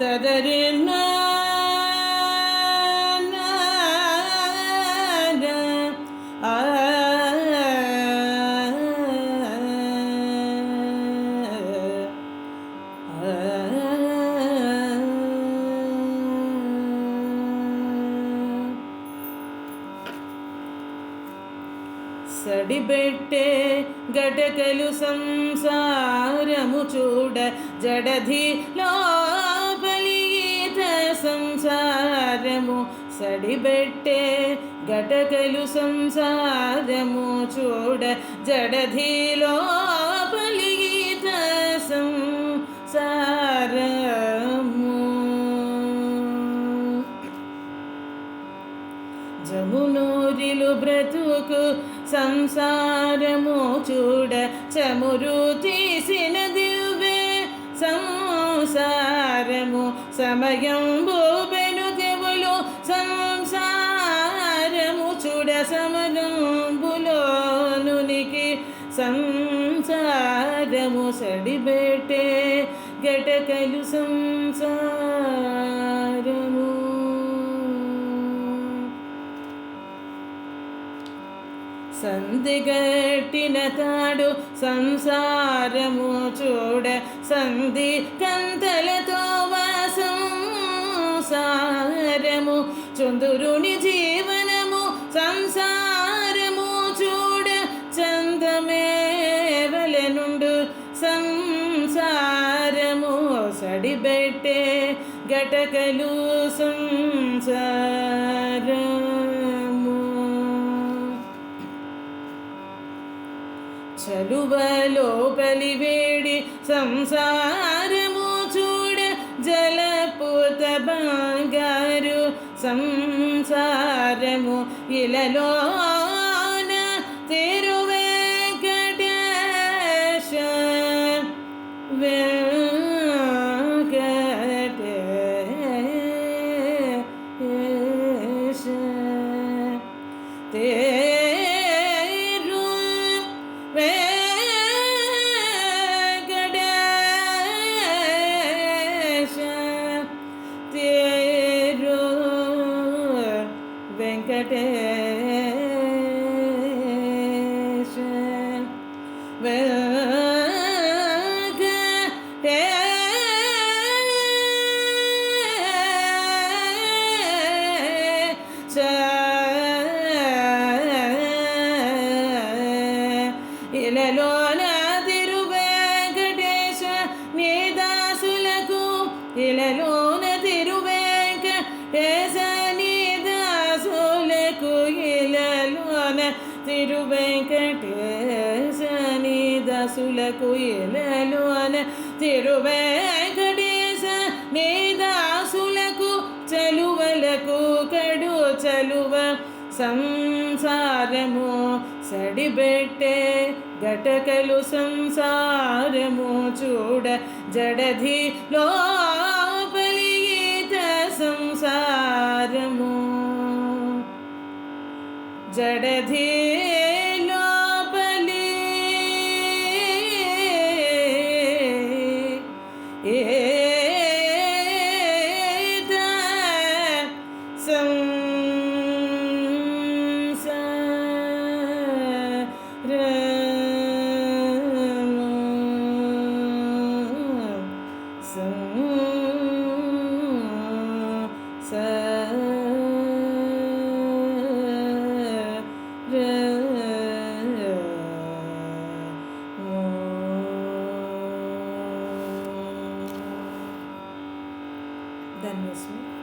తదరిన సడిబెట్టే గడకలు సంసారము చూడ జడధి లోపలిత సంసారము సడిబెట్టే గటకలు సంసారము చూడ జడధిలో లోపలిత సంసారము. జమునూరిలు బ్రతుకు సంసారము చూడ చమురు తీ సంసారము సమయం సంసారము చూడ సమయంబులోనునికి సంసారము సడిబెట్టే గటకలు సంసారము. సంధిగట్టిన తాడు సంసారము చూడ సంధి కంతలతో చందురుని జీవనము సంసారము చూడ చందమేవలెనుండు. సంసారము సడిబెట్టే గటకలు సంసారము. చలువలోపలి వేడి సంసారము സംസാരമു ഇലലോന തിരുവേങ്കടേശ വെങ്കടേശ തേരും വേ কেটে ఇలలోన తిరువెంకటేశని వెంకటేశ నీ దాసులకు ఇలలోన తిరు నీ దాసులకు చలువలకు కడు చలువ సంసారము సడిబెట్టే గటకలు సంసారము చూడ జడధిలో जडधे लोपले So धन्यस्मि